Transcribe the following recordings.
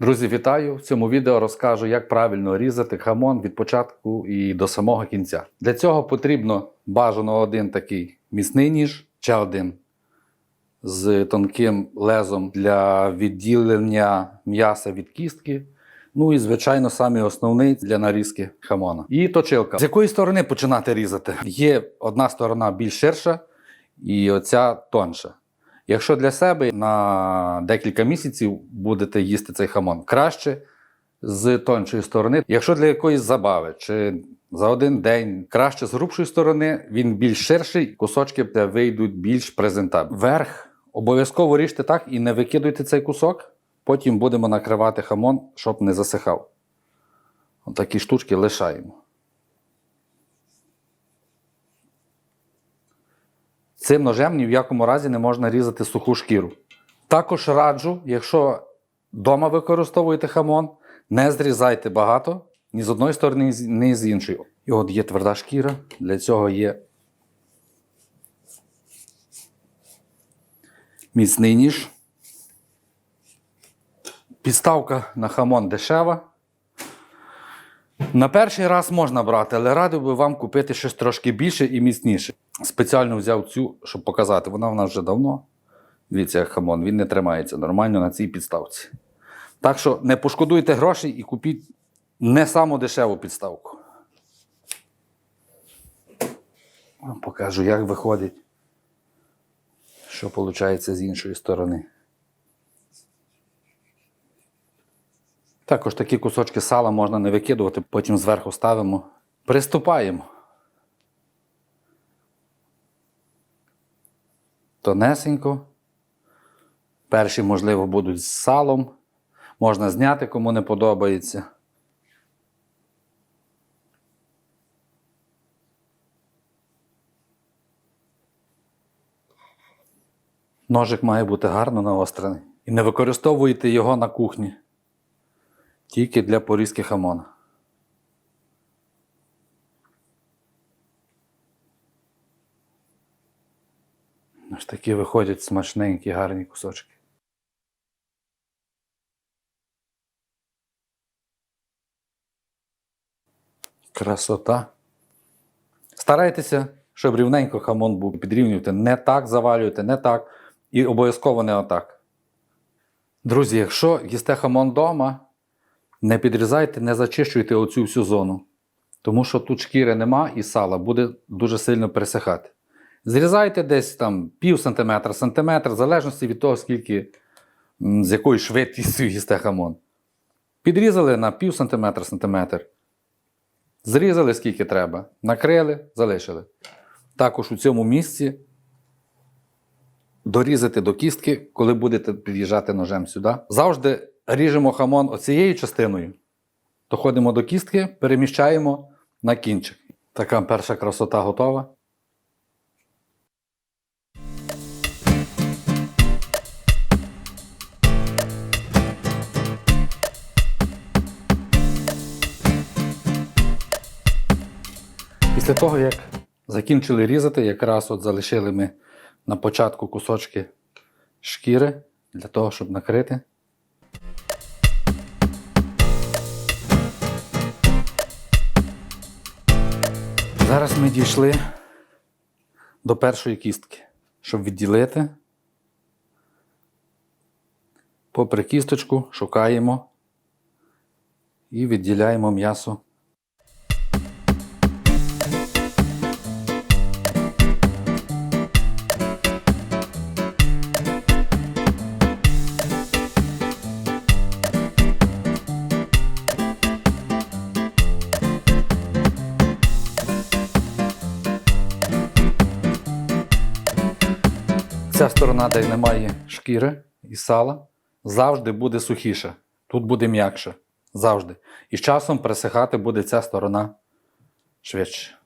Друзі, вітаю! В цьому відео розкажу, як правильно різати хамон від початку і до самого кінця. Для цього потрібно бажано один такий міцний ніж, ще один з тонким лезом для відділення м'яса від кістки. Ну і, звичайно, самий основний для нарізки хамона. І точилка. З якої сторони починати різати? Є одна сторона більш ширша, і оця тонша. Якщо для себе на декілька місяців будете їсти цей хамон, краще з тоншої сторони. Якщо для якоїсь забави чи за один день, краще з грубшої сторони, він більш ширший, кусочки вийдуть більш презентабельні. Верх обов'язково ріжте так і не викидуйте цей кусок. Потім будемо накривати хамон, щоб не засихав. Отакі штучки лишаємо. Цим ножем ні в якому разі не можна різати суху шкіру. Також раджу, якщо вдома використовуєте хамон, не зрізайте багато ні з одної сторони, ні з іншої. І от є тверда шкіра, для цього є міцний ніж. Підставка на хамон дешева. На перший раз можна брати, але радив би вам купити щось трошки більше і міцніше. Спеціально взяв цю, щоб показати. Вона в нас вже давно. Дивіться, як хамон, він не тримається нормально на цій підставці. Так що не пошкодуйте грошей і купіть не саму дешеву підставку. Покажу, як виходить, що виходить з іншої сторони. Також такі кусочки сала можна не викидувати, потім зверху ставимо. Приступаємо. Тонесенько. Перші, можливо, будуть з салом. Можна зняти, кому не подобається. Ножик має бути гарно наострений. І не використовуйте його на кухні. Тільки для порізки хамона. Ось такі виходять смачненькі, гарні кусочки. Красота. Старайтеся, щоб рівненько хамон був. Підрівнюйте. Не так завалюйте, не так. І обов'язково не отак. Друзі, якщо їсте хамон вдома, не підрізайте, не зачищуйте оцю всю зону. Тому що тут шкіри нема і сала буде дуже сильно пересихати. Зрізайте десь там пів сантиметра, сантиметр, в залежності від того, скільки, з якою швидкістю їсте хамон. Підрізали на пів сантиметра, сантиметр. Зрізали скільки треба. Накрили, залишили. Також у цьому місці дорізати до кістки, коли будете під'їжджати ножем сюди. Завжди ріжемо хамон оцією частиною, доходимо до кістки, переміщаємо на кінчик. Така перша красота готова. Після того, як закінчили різати, якраз от залишили ми на початку кусочки шкіри для того, щоб накрити. Зараз ми дійшли до першої кістки, щоб відділити. Попри кісточку шукаємо і відділяємо м'ясо. Ця сторона, де немає шкіри і сала, завжди буде сухіша. Тут буде м'якше. Завжди. І з часом пересихати буде ця сторона швидше.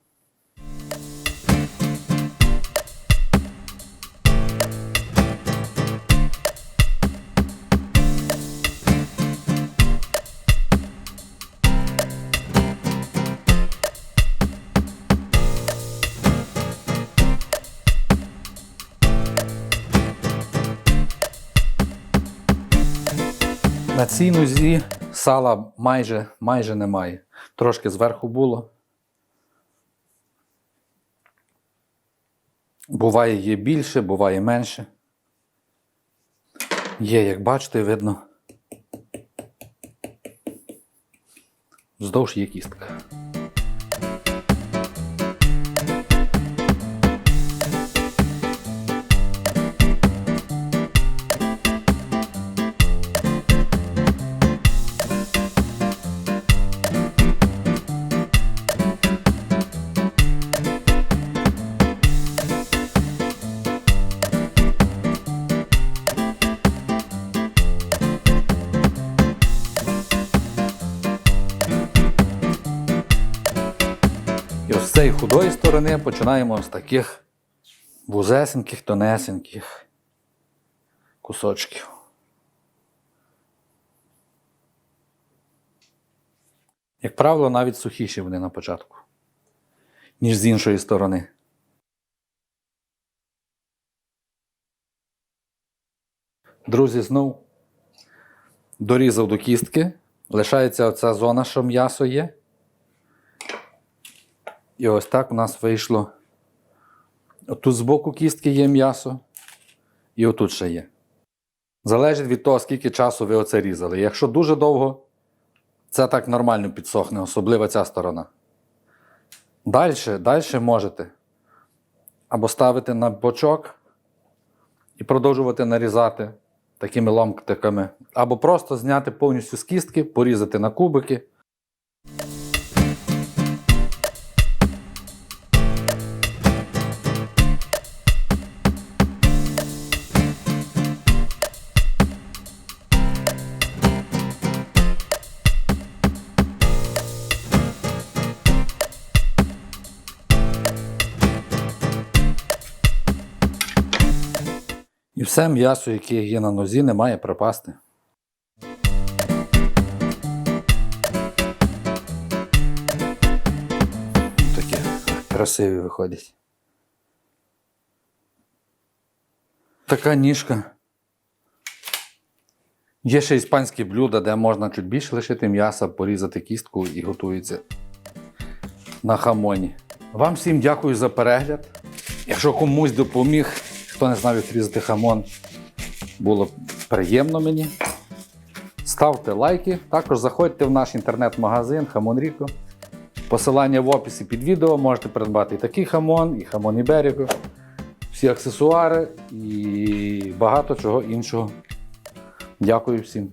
На цій нозі сала майже, майже немає. Трошки зверху було. Буває є більше, буває менше. Є, як бачите, видно. Вздовж є кістка. З цієї худої сторони починаємо з таких вузесеньких, тонесеньких кусочків. Як правило, навіть сухіші вони на початку, ніж з іншої сторони. Друзі, знов дорізав до кістки. Лишається оця зона, що м'ясо є. І ось так у нас вийшло. Отут збоку кістки є м'ясо, і отут ще є. Залежить від того, скільки часу ви оце різали. Якщо дуже довго, це так нормально підсохне, особливо ця сторона. Далі, далі можете або ставити на бочок і продовжувати нарізати такими ломкотиками, або просто зняти повністю з кістки, порізати на кубики. І все м'ясо, яке є на нозі, не має пропасти. Такі красиві виходять. Така ніжка. Є ще іспанські блюда, де можна чуть більше лишити м'яса, порізати кістку і готується на хамоні. Вам всім дякую за перегляд. Якщо комусь допоміг, хто не знав, як різати хамон, було б приємно мені. Ставте лайки. Також заходьте в наш інтернет-магазин Хамон Ріко. Посилання в описі під відео можете придбати і такий хамон, і хамон Іберіко, всі аксесуари і багато чого іншого. Дякую всім.